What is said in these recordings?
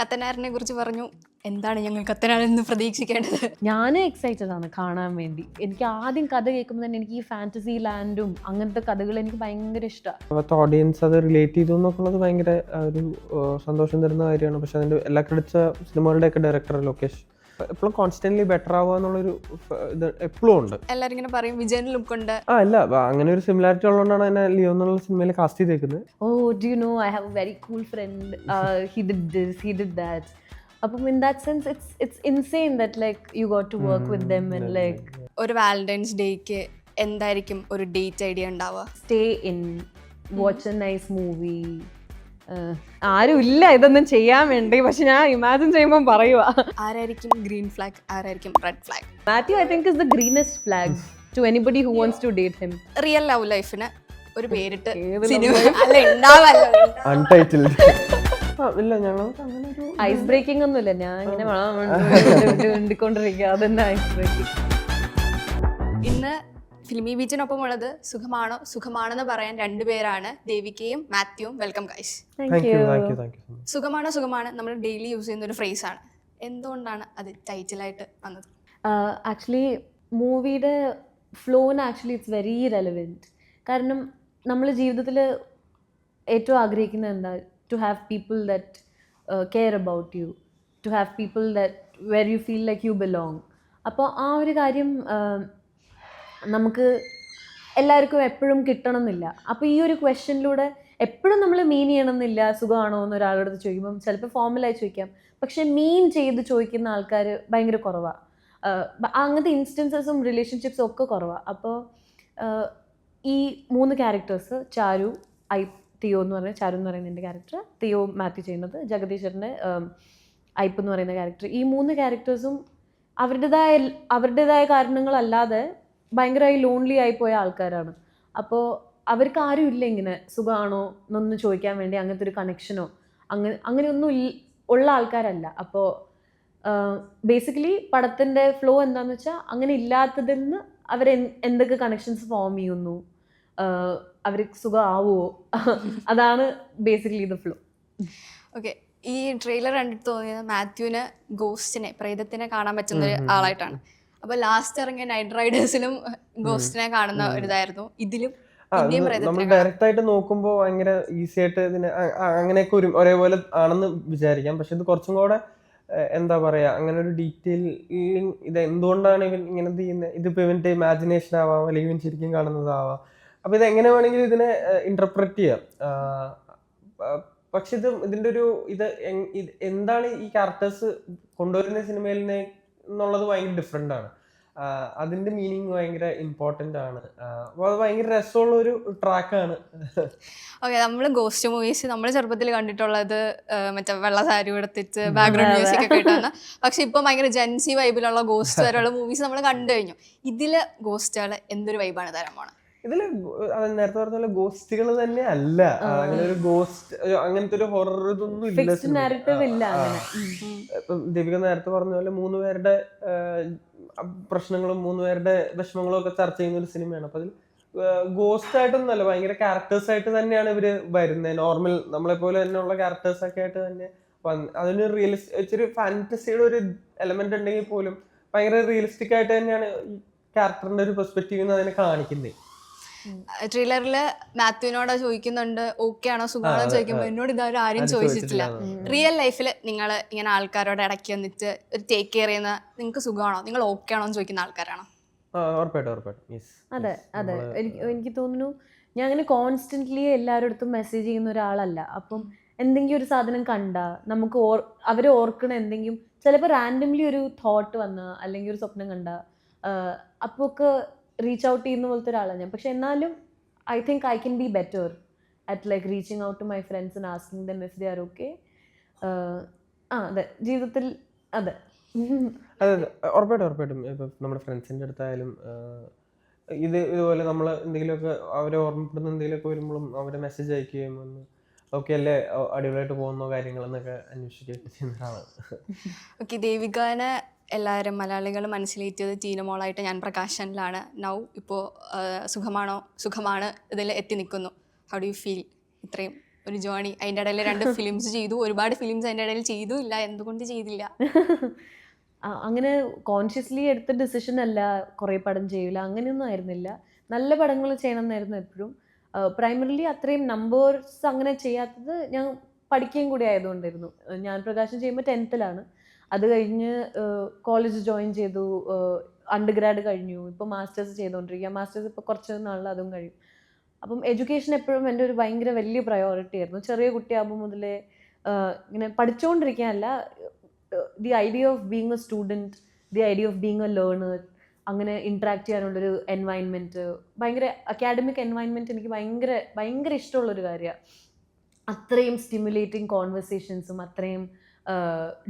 കത്തനാറിനെ കുറിച്ച് പറഞ്ഞു. എന്താണ് ഞങ്ങൾ കത്തനാറിൽ നിന്ന് പ്രതീക്ഷിക്കേണ്ടത്? ഞാൻ എക്സൈറ്റഡ് ആണ് കാണാൻ വേണ്ടി. എനിക്ക് ആദ്യം കഥ കേൾക്കുമ്പോൾ തന്നെ എനിക്ക് ഈ ഫാന്റസി ലാൻഡും അങ്ങനത്തെ കഥകൾ എനിക്ക് ഭയങ്കര ഇഷ്ടമാണ് ഓഡിയൻസ് അത് റിലേറ്റ് ചെയ്തു എന്നൊക്കെ ഉള്ളത് ഭയങ്കര ഒരു സന്തോഷം തരുന്ന കാര്യമാണ്. പക്ഷെ അതിന്റെ എല്ലാ ക്രെഡിറ്റ്സ് സിനിമകളുടെയൊക്കെ ഡയറക്ടർ ലോകേഷ്. എപ്പോഴും കോൺസ്റ്റന്റ്ലി ബെറ്റർ ആവുക എന്നുള്ളൊരു ഇത് എപ്പോഴും ഉണ്ട്. എല്ലാരും ഇങ്ങനെ പറയും വിജയൻ ലുക്ക് ഉണ്ട്. ആ അല്ല അങ്ങനെ ഒരു സിമിലാരിറ്റി ഉള്ളതുകൊണ്ടാണ് എന്നെ ലിയോ എന്നുള്ള സിനിമയിൽ കാസ്റ്റ് ചെയ്തേക്കുന്നത്. ഓ do you know I have a very cool friend he did this he did that അപ്പം in that sense it's it's insane that like you got to work with them and like ഒരു Valentine's ഡേക്ക് എന്തായിരിക്കും ഒരു date idea ഉണ്ടാവുക? Stay in watch a nice movie ആരും ഇല്ല ഇതൊന്നും ചെയ്യാൻ വേണ്ടി. പക്ഷെ ഞാൻ ഇമാജിൻ ചെയ്യുമ്പോൾ പറയുക ആരായിരിക്കും ഗ്രീൻ ഫ്ലാഗ് ആരായിരിക്കും red flag Mathew I think is the greenest flag to anybody who wants to date him real love ലൈഫിന് ഒരു പേരിട്ട് സിനിമ അല്ല ഉണ്ടാവല്ലോ ഐസ് ബ്രേക്കിംഗ് ഒന്നുമില്ല. ഞാൻ ഇങ്ങനെ വേണ്ടിക്കൊണ്ടിരിക്കുക അതന്നെ ഐസ് ബ്രേക്കിംഗ് ഇന്ന് ഫിലിമി ബീച്ചിനൊപ്പം ഉള്ളത് സുഖമാണോ? സുഖമാണെന്ന് പറയാൻ രണ്ടുപേരാണ് ദേവികയും മാത്യുവും. Welcome guys thank you thank you thank you so much സുഖമാണോ? സുഖമാണ്. നമ്മൾ ഡെയിലി യൂസ് ചെയ്യുന്ന ഒരു ഫ്രേസ് ആണ്. എന്തുകൊണ്ടാണ് അത് ടൈറ്റിലായിട്ട് വന്നത്? ആക്ച്വലി മൂവിയുടെ ഫ്ലോന് ആക്ച്വലി ഇറ്റ്സ് വെരി റെലവെന്റ് കാരണം നമ്മൾ ജീവിതത്തിൽ ഏറ്റവും ആഗ്രഹിക്കുന്നത് എന്താ? To have people that care about you to have people that where you feel like you belong അപ്പോൾ ആ ഒരു കാര്യം നമുക്ക് എല്ലാവർക്കും എപ്പോഴും കിട്ടണമെന്നില്ല. അപ്പോൾ ഈ ഒരു ക്വസ്റ്റ്യനിലൂടെ എപ്പോഴും നമ്മൾ മീൻ ചെയ്യണമെന്നില്ല സുഖമാണോ എന്ന് ഒരാളുടെ ചോദിക്കുമ്പം ചിലപ്പോൾ ഫോമലായി ചോദിക്കാം. പക്ഷേ മീൻ ചെയ്ത് ചോദിക്കുന്ന ആൾക്കാർ ഭയങ്കര കുറവാണ് അങ്ങനത്തെ ഇൻസ്റ്റൻസസും റിലേഷൻഷിപ്സും ഒക്കെ കുറവാണ് അപ്പോൾ ഈ മൂന്ന് ക്യാരക്ടേഴ്സ് ചാരു ഐ തിയോ എന്ന് പറയുന്ന ചാരു എന്ന് പറയുന്ന എന്റെ ക്യാരക്ടർ തിയോ മാത്യു ചെയ്യുന്നത് ജഗദീശ്വരന്റെ ഐപ്പ് എന്ന് പറയുന്ന ക്യാരക്ടർ ഈ മൂന്ന് ക്യാരക്ടേഴ്സും അവരുടേതായ അവരുടേതായ കാരണങ്ങളല്ലാതെ ഭയങ്കരമായി ലോൺലി ആയി പോയ ആൾക്കാരാണ്. അപ്പോൾ അവർക്ക് ആരും ഇല്ല ഇങ്ങനെ സുഖമാണോ എന്നൊന്ന് ചോദിക്കാൻ വേണ്ടി അങ്ങനത്തെ ഒരു കണക്ഷനോ അങ്ങനെ അങ്ങനെയൊന്നും ഇല്ല ഉള്ള ആൾക്കാരല്ല. അപ്പോൾ ബേസിക്കലി പടത്തിന്റെ ഫ്ലോ എന്താണെന്ന് വെച്ചാൽ അങ്ങനെ ഇല്ലാത്തതിൽ നിന്ന് അവർ എന്തൊക്കെ കണക്ഷൻസ് ഫോം ചെയ്യുന്നു അവർക്ക് സുഖമാവുമോ അതാണ് ബേസിക്കലി ദ ഫ്ലോ ഓക്കെ ഈ ട്രെയിലർ കണ്ടിട്ട് തോന്നിയത് മാത്യുവിന് ഗോസ്റ്റിനെ പ്രേതത്തിനെ കാണാൻ പറ്റുന്ന ഒരു ആളായിട്ടാണ്. അപ്പൊ ലാസ്റ്റ് ഇറങ്ങിയ നൈറ്റ് റൈഡേഴ്സിലും ഗോസ്റ്റിനെ കാണുന്ന ഒരു ഇതായിരുന്നു ഇതിലും നമ്മൾ ഡയറക്റ്റ് ആയിട്ട് നോക്കുമ്പോൾ ഭയങ്കര ഈസി ആയിട്ട് ഇതിന് അങ്ങനെയൊക്കെ ഒരു ഒരേപോലെ ആണെന്ന് വിചാരിക്കാം. പക്ഷെ ഇത് കുറച്ചും കൂടെ എന്താ പറയാ അങ്ങനെ ഒരു ഡീറ്റെയിലിംഗ് ഇത് എന്തുകൊണ്ടാണ് ഇവൻ ഇങ്ങനെ ചെയ്യുന്നത് ഇതിപ്പോ ഇവന്റെ ഇമാജിനേഷൻ ആവാം അല്ലെങ്കിൽ ഇവൻ ശരിക്കും കാണുന്നതാവാം. അപ്പൊ ഇത് എങ്ങനെ വേണമെങ്കിലും ഇതിനെ ഇന്റർപ്രറ്റ് ചെയ്യാം. പക്ഷെ ഇത് ഇതിന്റെ ഒരു ഇത് എന്താണ് ഈ ക്യാരക്ടേഴ്സ് കൊണ്ടുവരുന്ന സിനിമയിൽ എന്നുള്ളത് ഭയങ്കര ഡിഫറെന്റ് ആണ്. അതിന്റെ അതിന്റെ മീനിങ് ഭയങ്കര ഇമ്പോർട്ടന്റ് ആണ്. ഭയങ്കര രസമുള്ള ഒരു ട്രാക്കാണ് ഓക്കെ നമ്മൾ ഗോസ്റ്റ് മൂവീസ് നമ്മൾ ചെറുപ്പത്തിൽ കണ്ടിട്ടുള്ളത് മറ്റേ വെള്ള സാരി എടുത്തിട്ട് ബാക്ക്ഗ്രൗണ്ട് മ്യൂസിക് ഒക്കെ ഇട്ടാണ്. പക്ഷെ ഇപ്പൊ ഭയങ്കര ജെൻസി വൈബിലുള്ള ഗോസ്റ്റ് വരെയുള്ള മൂവീസ് നമ്മൾ കണ്ടു കഴിഞ്ഞു. ഇതിൽ ഗോസ്റ്റുകൾ എന്തൊരു വൈബാണ് തരാൻ പോണത് അത് നേരത്തെ പറഞ്ഞ പോലെ ഗോസ്റ്റുകൾ തന്നെ അല്ല. അങ്ങനെ ഒരു ഗോസ്റ്റ് അങ്ങനത്തെ ഒരു ഹൊറർ ഇതൊന്നും ഇല്ല ദീപിക നേരത്തെ പറഞ്ഞ പോലെ മൂന്ന് പേരുടെ പ്രശ്നങ്ങളും മൂന്ന് പേരുടെ വിഷമങ്ങളും ഒക്കെ ചർച്ച ചെയ്യുന്ന ഒരു സിനിമയാണ്. അപ്പൊ അതിൽ ഗോസ്റ്റ് ആയിട്ടൊന്നുമല്ല ഭയങ്കര ക്യാരക്ടേഴ്സ് ആയിട്ട് തന്നെയാണ് ഇവർ വരുന്നത് നോർമൽ നമ്മളെ പോലെ തന്നെയുള്ള ക്യാരക്ടേഴ്സ് ഒക്കെ ആയിട്ട് തന്നെ വന്ന് അതിന് റിയലിസ്റ്റ് ഇച്ചിരി ഫാന്റസിയുടെ ഒരു എലമെന്റ് ഉണ്ടെങ്കിൽ പോലും ഭയങ്കര റിയലിസ്റ്റിക് ആയിട്ട് തന്നെയാണ് ഈ ക്യാരക്ടറിന്റെ ഒരു പെർസ്പെക്റ്റീവ് അതിനെ കാണിക്കുന്നത് ട്രെയിലറിൽ മാത്യുവിനോട് ചോദിക്കുന്നുണ്ട് ഓക്കെ ആണോ സുഖമാണോ ചോദിക്കുമ്പോൾ എന്നോട് ഇതാരും ആരും ചോദിച്ചിട്ടില്ല. റിയൽ ലൈഫിൽ നിങ്ങൾ ഇങ്ങനെ ആൾക്കാരോട് ഇടയ്ക്ക് വന്നിട്ട് ഒരു ടേക്ക് കെയർ ചെയ്യുന്ന നിങ്ങൾക്ക് സുഖമാണോ? നിങ്ങൾ ഓക്കെ ആണോ എന്ന് ചോദിക്കുന്ന ആൾക്കാരാണോ? അതെ അതെ. എനിക്ക് എനിക്ക് തോന്നുന്നു ഞാൻ അങ്ങനെ കോൺസ്റ്റന്റ്ലി എല്ലാവരുടെ അടുത്തും മെസ്സേജ് ചെയ്യുന്ന ഒരാളല്ല. അപ്പം എന്തെങ്കിലും ഒരു സാധനം കണ്ട നമുക്ക് ഓർ അവർ ഓർക്കണ എന്തെങ്കിലും ചിലപ്പോൾ റാൻഡംലി ഒരു തോട്ട് വന്ന അല്ലെങ്കിൽ ഒരു സ്വപ്നം കണ്ട അപ്പോൾ ഒക്കെ റീച്ച് ഔട്ട് ചെയ്യുന്ന പോലത്തെ ഒരാളാണ് ഞാൻ. പക്ഷെ എന്നാലും I think I can be better at like reaching out to my friends and asking them if they are okay ആ അതെ. ജീവിതത്തിൽ അതെ. അതെ അതെ. ഉറപ്പായിട്ടും ഉറപ്പായിട്ടും. ഇപ്പം നമ്മുടെ ഫ്രണ്ട്സിന്റെ അടുത്തായാലും ഇത് ഇതുപോലെ നമ്മൾ എന്തെങ്കിലുമൊക്കെ അവരെ ഓർമ്മപ്പെടുന്ന എന്തെങ്കിലുമൊക്കെ വരുമ്പോഴും അവരെ മെസ്സേജ് അയക്കുകയും ഒന്ന് ഓക്കെ അല്ലേ? അടിപൊളിയായിട്ട് പോകുന്നോ കാര്യങ്ങളെന്നൊക്കെ അന്വേഷിക്കുകയൊക്കെ ചെയ്യുന്ന ഒരാളാണ്. ഓക്കെ ദേവികാനെ എല്ലാവരും മലയാളികൾ മനസ്സിലേറ്റിയത് ടീനമോളായിട്ട് ഞാൻ പ്രകാശനിലാണ്. നൗ ഇപ്പോൾ സുഖമാണോ? സുഖമാണ്. ഇതിൽ എത്തി നിൽക്കുന്നു. ഹൗ ഡു യു ഫീൽ ഇത്രയും ഒരു ജേണി അതിന്റെ ഇടയിൽ രണ്ട് ഫിലിംസ് ചെയ്തു. ഒരുപാട് ഫിലിംസ് അതിന്റെ ഇടയിൽ ചെയ്തു. ഇല്ല എന്തുകൊണ്ട് ചെയ്തില്ല? അങ്ങനെ കോൺഷ്യസ്ലി എടുത്ത ഡിസിഷൻ അല്ല കുറേ പടം ചെയ്യില്ല അങ്ങനെയൊന്നും ആയിരുന്നില്ല. നല്ല പടങ്ങൾ ചെയ്യണം എന്നായിരുന്നു എപ്പോഴും പ്രൈമറിലി അത്രയും നമ്പേഴ്സ് അങ്ങനെ ചെയ്യാത്തത് ഞാൻ പഠിക്കുകയും കൂടി ആയതുകൊണ്ടായിരുന്നു. ഞാൻ പ്രകാശം ചെയ്യുമ്പോൾ ടെൻത്തിലാണ് അത് കഴിഞ്ഞ് കോളേജ് ജോയിൻ ചെയ്തു. അണ്ടർ ഗ്രാഡ് കഴിഞ്ഞു. ഇപ്പോൾ മാസ്റ്റേഴ്സ് ചെയ്തുകൊണ്ടിരിക്കുക മാസ്റ്റേഴ്സ് ഇപ്പോൾ കുറച്ച് നാളിൽ അതും കഴിയും. അപ്പം എഡ്യൂക്കേഷൻ എപ്പോഴും എന്റെ ഒരു ഭയങ്കര വലിയ പ്രയോറിറ്റി ആയിരുന്നു. ചെറിയ കുട്ടിയാകുമ്പോൾ മുതലേ ഇങ്ങനെ പഠിച്ചുകൊണ്ടിരിക്കാനല്ല the idea of being a student the idea of being a learner അങ്ങനെ ഇൻട്രാക്ട് ചെയ്യാനുള്ളൊരു എൻവയൺമെന്റ് ഭയങ്കര അക്കാഡമിക് എൻവയൺമെന്റ് എനിക്ക് ഭയങ്കര ഭയങ്കര ഇഷ്ടമുള്ളൊരു കാര്യമാണ് അത്രയും സ്റ്റിമുലേറ്റിംഗ് കോൺവെർസേഷൻസും അത്രയും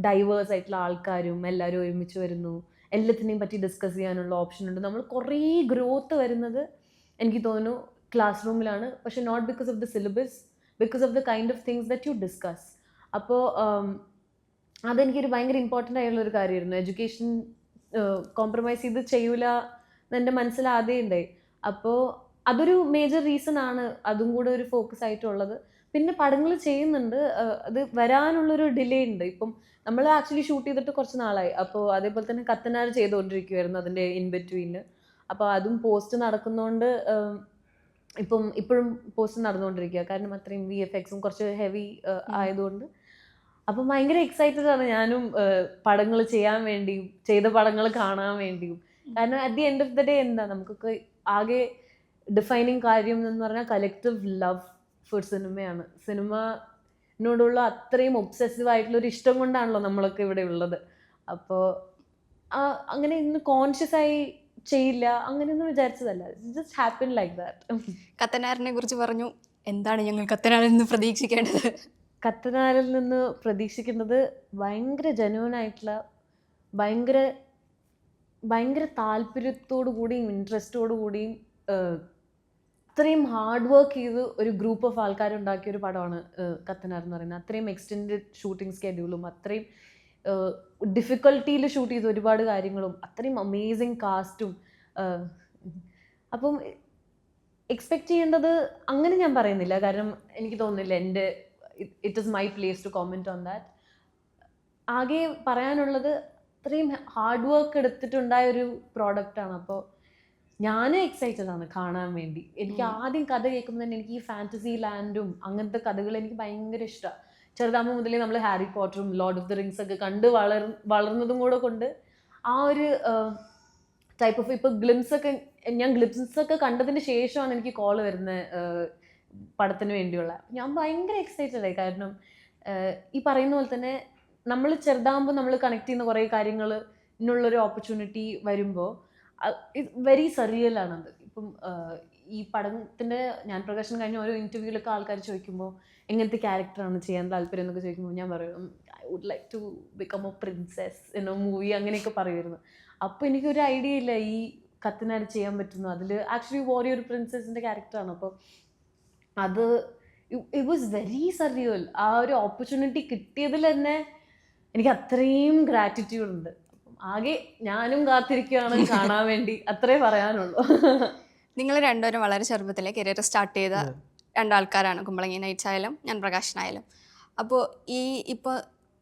ഡൈവേഴ്സ് ആയിട്ടുള്ള ആൾക്കാരും എല്ലാവരും ഒരുമിച്ച് വരുന്നു. എല്ലാത്തിനെയും പറ്റി ഡിസ്കസ് ചെയ്യാനുള്ള ഓപ്ഷൻ ഉണ്ട്. നമ്മൾ കുറേ ഗ്രോത്ത് വരുന്നത് എനിക്ക് തോന്നുന്നു ക്ലാസ് റൂമിലാണ് പക്ഷെ not because of the syllabus because of the kind of things that you discuss അപ്പോൾ അതെനിക്കൊരു ഭയങ്കര ഇമ്പോർട്ടന്റ് ആയിട്ടുള്ള ഒരു കാര്യമായിരുന്നു. എഡ്യൂക്കേഷൻ കോംപ്രമൈസ് ചെയ്ത് ചെയ്യൂല എന്നെന്റെ മനസ്സിൽ ആദ്യം ഉണ്ടായി. അപ്പോൾ അതൊരു മേജർ റീസൺ ആണ്. അതും കൂടെ ഒരു ഫോക്കസ് ആയിട്ടുള്ളത്. പിന്നെ പടങ്ങൾ ചെയ്യുന്നുണ്ട്. അത് വരാനുള്ളൊരു ഡിലേ ഉണ്ട്. ഇപ്പം നമ്മൾ ആക്ച്വലി ഷൂട്ട് ചെയ്തിട്ട് കുറച്ച് നാളായി. അപ്പോൾ അതേപോലെ തന്നെ കത്തനാർ ചെയ്തുകൊണ്ടിരിക്കുമായിരുന്നു അതിന്റെ ഇൻ ബിറ്റ്വീന് അപ്പോൾ അതും പോസ്റ്റ് നടക്കുന്നതുകൊണ്ട് ഇപ്പം ഇപ്പോഴും പോസ്റ്റ് നടന്നുകൊണ്ടിരിക്കുക കാരണം അത്രയും വി എഫ് എക്സും കുറച്ച് ഹെവി ആയതുകൊണ്ട്. അപ്പം ഭയങ്കര എക്സൈറ്റഡ് ആണ് ഞാനും പടങ്ങൾ ചെയ്യാൻ വേണ്ടിയും ചെയ്ത പടങ്ങൾ കാണാൻ വേണ്ടിയും. കാരണം at the end of the day എന്താ? നമുക്കൊക്കെ ആകെ ഡിഫൈനിങ് കാര്യം എന്ന് പറഞ്ഞാൽ കലക്റ്റീവ് ലവ് ഫോർ സിനിമയാണ്. സിനിമനോടുള്ള അത്രയും ഒബ്സസീവ് ആയിട്ടുള്ള ഒരു ഇഷ്ടം കൊണ്ടാണല്ലോ നമ്മളൊക്കെ ഇവിടെ ഉള്ളത്. അപ്പോൾ അങ്ങനെ ഇന്ന് കോൺഷ്യസ് ആയി ചെയ്യില്ല അങ്ങനെയൊന്നും വിചാരിച്ചതല്ല. ജസ്റ്റ് ഹാപ്പൻ ലൈക്ക് ദാറ്റ് കത്തനാറിനെ കുറിച്ച് പറഞ്ഞു. എന്താണ് ഞങ്ങൾ കത്തനാറിൽ നിന്ന് പ്രതീക്ഷിക്കേണ്ടത്? കത്തനാരിൽ നിന്ന് പ്രതീക്ഷിക്കുന്നത് ഭയങ്കര ജനുവൻ ആയിട്ടുള്ള ഭയങ്കര ഭയങ്കര താല്പര്യത്തോടു കൂടിയും ഇൻട്രസ്റ്റോടു കൂടിയും അത്രയും ഹാർഡ് വർക്ക് ചെയ്ത് ഒരു ഗ്രൂപ്പ് ഓഫ് ആൾക്കാരുണ്ടാക്കിയ ഒരു പടമാണ് കത്തനാർ എന്ന് പറയുന്നത്. അത്രയും എക്സ്റ്റെൻഡ് ഷൂട്ടിംഗ് സ്കെഡ്യൂളും അത്രയും ഡിഫിക്കൽട്ടിയിൽ ഷൂട്ട് ചെയ്ത ഒരുപാട് കാര്യങ്ങളും അത്രയും അമേസിങ് കാസ്റ്റും അപ്പം എക്സ്പെക്റ്റ് ചെയ്യേണ്ടത് അങ്ങനെ ഞാൻ പറയുന്നില്ല. കാരണം എനിക്ക് തോന്നുന്നില്ല എന്റെ it is my place to comment on that ആകെ പറയാനുള്ളത് അത്രയും ഹാർഡ് വർക്ക് എടുത്തിട്ടുണ്ടായ ഒരു പ്രോഡക്റ്റാണ് അപ്പോൾ ഞാൻ എക്സൈറ്റഡ് ആണ് കാണാൻ വേണ്ടി. എനിക്ക് ആദ്യം കഥ കേൾക്കുമ്പോൾ തന്നെ എനിക്ക് ഈ ഫാന്റസി ലാൻഡും അങ്ങനത്തെ കഥകൾ എനിക്ക് ഭയങ്കര ഇഷ്ടമാണ് ചെറുതാകുമ്പോൾ മുതലേ നമ്മൾ ഹാരി പോട്ടറും ലോർഡ് ഓഫ് ദി റിങ്സ് ഒക്കെ കണ്ട് വളർ വളർന്നതും കൂടെ കൊണ്ട് ആ ഒരു ടൈപ്പ് ഓഫ് ഇപ്പോൾ ഗ്ലിംസ് ഒക്കെ ഞാൻ ഗ്ലിംസ് ഒക്കെ കണ്ടതിന് ശേഷമാണ് എനിക്ക് കോൾ വരുന്നത് പടത്തിന് വേണ്ടിയുള്ള. ഞാൻ ഭയങ്കര എക്സൈറ്റഡ് ആയി. കാരണം ഈ പറയുന്ന പോലെ തന്നെ നമ്മൾ ചെറുതാകുമ്പോൾ നമ്മൾ കണക്ട് ചെയ്യുന്ന കുറേ കാര്യങ്ങൾ ഇന്നുള്ളൊരു ഓപ്പർച്യൂണിറ്റി വരുമ്പോൾ വെരി സറിയലാണത് ഇപ്പം ഈ പടത്തിന്റെ ഞാൻ പ്രകാശനം കഴിഞ്ഞ ഓരോ ഇന്റർവ്യൂവിലൊക്കെ ആൾക്കാർ ചോദിക്കുമ്പോൾ എങ്ങനത്തെ ക്യാരക്ടറാണ് ചെയ്യാൻ താല്പര്യം എന്നൊക്കെ ചോദിക്കുമ്പോൾ ഞാൻ പറയും I would like to become a princess എന്നോ മൂവി അങ്ങനെയൊക്കെ പറയുമായിരുന്നു അപ്പോൾ എനിക്കൊരു ഐഡിയ ഇല്ല ഈ കത്തിനാട് ചെയ്യാൻ പറ്റുന്നു. അതിൽ ആക്ച്വലി വോറിയർ പ്രിൻസസിന്റെ ക്യാരക്ടറാണ് അപ്പോൾ അത് ഇറ്റ് വാസ് വെരി സറിയോൽ ആ ഒരു ഓപ്പർച്യൂണിറ്റി കിട്ടിയതിൽ തന്നെ എനിക്ക് അത്രയും ഗ്രാറ്റിറ്റ്യൂഡ് ഉണ്ട്. ആകെ ഞാനും കാത്തിരിക്കുകയാണ് കാണാൻ വേണ്ടി. അത്രേ പറയാനുള്ളൂ. നിങ്ങൾ രണ്ടുപേരും വളരെ ചെറുപ്പത്തിലെ കരിയർ സ്റ്റാർട്ട് ചെയ്ത. രണ്ടാൾക്കാരാണ്. കുമ്പളങ്ങി നൈറ്റ്സ് ആയാലും ഞാൻ പ്രകാശനായാലും അപ്പോൾ ഈ ഇപ്പോൾ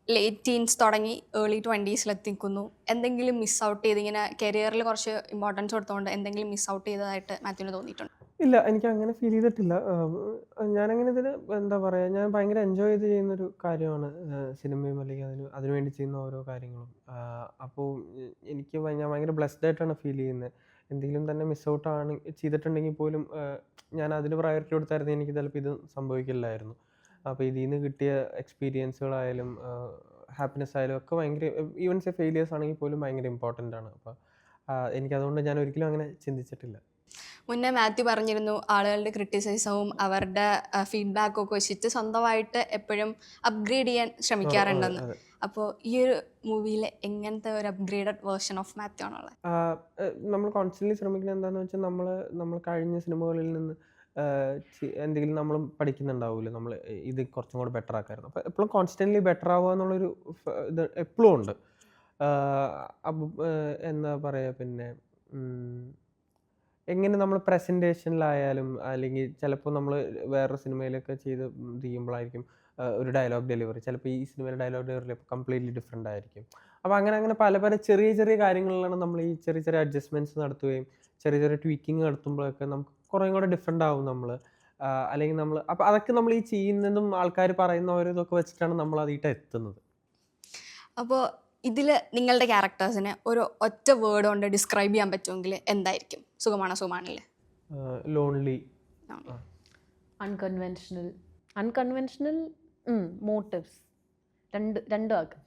ലേറ്റ് ടീൻസ് തുടങ്ങി ഏർലി ട്വന്റീസിലെത്തിക്കുന്നു എന്തെങ്കിലും മിസ് ഔട്ട് ചെയ്ത് ഇങ്ങനെ കരിയറിൽ കുറച്ച് ഇമ്പോർട്ടൻസ് കൊടുത്തുകൊണ്ട് എന്തെങ്കിലും മിസ് ഔട്ട് ചെയ്തതായിട്ട് മാത്യുവിന് തോന്നിയിട്ടുണ്ട്? ഇല്ല എനിക്ക് അങ്ങനെ ഫീൽ ചെയ്തിട്ടില്ല ഞാനങ്ങനെ ഇതിന് എന്താ പറയുക ഞാൻ ഭയങ്കര എൻജോയ് ചെയ്ത് ചെയ്യുന്നൊരു കാര്യമാണ് സിനിമയും അല്ലെങ്കിൽ അതിന് അതിനുവേണ്ടി ചെയ്യുന്ന ഓരോ കാര്യങ്ങളും. അപ്പോൾ എനിക്ക് ഞാൻ ഭയങ്കര ബ്ലെസ്ഡ് ആയിട്ടാണ് ഫീൽ ചെയ്യുന്നത്. എന്തെങ്കിലും തന്നെ മിസ് ഔട്ട് ആണ് ചെയ്തിട്ടുണ്ടെങ്കിൽ പോലും ഞാൻ അതിന് പ്രയോറിറ്റി കൊടുത്തായിരുന്നു എനിക്ക് ചിലപ്പോൾ ഇത് സംഭവിക്കില്ലായിരുന്നു. അപ്പോൾ ഇതിൽ നിന്ന് കിട്ടിയ എക്സ്പീരിയൻസുകളായാലും ഹാപ്പിനെസ് ആയാലും ഒക്കെ ഭയങ്കര ഈവൻസ് ഫെയിലിയേഴ്സ് ആണെങ്കിൽ പോലും ഭയങ്കര ഇമ്പോർട്ടന്റ് ആണ്. അപ്പോൾ എനിക്കതുകൊണ്ട് ഞാൻ ഒരിക്കലും അങ്ങനെ ചിന്തിച്ചിട്ടില്ല. മുന്നേ മാത്യു പറഞ്ഞിരുന്നു ആളുകളുടെ ക്രിറ്റിസിസവും അവരുടെ ഫീഡ്ബാക്കും ഒക്കെ വെച്ചിട്ട് സ്വന്തമായിട്ട് എപ്പോഴും അപ്ഗ്രേഡ് ചെയ്യാൻ ശ്രമിക്കാറുണ്ടെന്ന്. അപ്പോൾ ഈ ഒരു മൂവിയിൽ എങ്ങനത്തെ ഒരു അപ്ഗ്രേഡഡ് വേർഷൻ ഓഫ് മാത്യു ആണുള്ളത്? നമ്മൾ കോൺസ്റ്റന്റ് ശ്രമിക്കുന്നത് എന്താണെന്ന് വെച്ചാൽ നമ്മൾ നമ്മൾ കഴിഞ്ഞ സിനിമകളിൽ നിന്ന് എന്തെങ്കിലും നമ്മൾ പഠിക്കുന്നുണ്ടാവില്ല നമ്മൾ ഇത് കുറച്ചും കൂടെ ബെറ്റർ ആക്കായിരുന്നു. അപ്പോൾ എപ്പോഴും കോൺസ്റ്റന്റ്ലി ബെറ്റർ ആവുക എന്നുള്ളൊരു ഇത് എപ്പോഴും ഉണ്ട്. എന്താ പറയുക പിന്നെ എങ്ങനെ നമ്മൾ പ്രസന്റേഷനിലായാലും അല്ലെങ്കിൽ ചിലപ്പോൾ നമ്മൾ വേറൊരു സിനിമയിലൊക്കെ ചെയ്ത് ചെയ്യുമ്പോഴായിരിക്കും ഒരു ഡയലോഗ് ഡെലിവറി. ചിലപ്പോൾ ഈ സിനിമയിലെ ഡയലോഗ് ഡെലിവറി കംപ്ലീറ്റ്ലി ഡിഫറെന്റ് ആയിരിക്കും. അപ്പോൾ അങ്ങനെ അങ്ങനെ പല പല ചെറിയ ചെറിയ കാര്യങ്ങളിലാണ് നമ്മൾ ഈ ചെറിയ ചെറിയ അഡ്ജസ്റ്റ്മെന്റ്സ് നടത്തുകയും ചെറിയ ചെറിയ ട്വീക്കിങ് നടത്തുമ്പോഴൊക്കെ നമുക്ക് കുറേ കൂടെ ഡിഫറെന്റ് ആവും നമ്മൾ അല്ലെങ്കിൽ നമ്മൾ അപ്പോൾ അതൊക്കെ നമ്മൾ ഈ ചെയ്യുന്നതും ആൾക്കാർ പറയുന്ന ഓരോ ഇതൊക്കെ വെച്ചിട്ടാണ് നമ്മൾ അതിട്ട് എത്തുന്നത്. അപ്പോൾ ഇതിൽ നിങ്ങളുടെ ക്യാരക്ടേഴ്സിനെ ഒരു ഒറ്റ വേർഡ് കൊണ്ട് ഡിസ്ക്രൈബ് ചെയ്യാൻ പറ്റുമെങ്കിൽ എന്തായിരിക്കും? സുഖമാണോ? സുഖമാണല്ലേ? ലോൺലി അൺകൺവെൻഷണൽ അൺകൺവെൻഷണൽ മോട്ടീവ്സ് രണ്ട് രണ്ടും ആക്കാം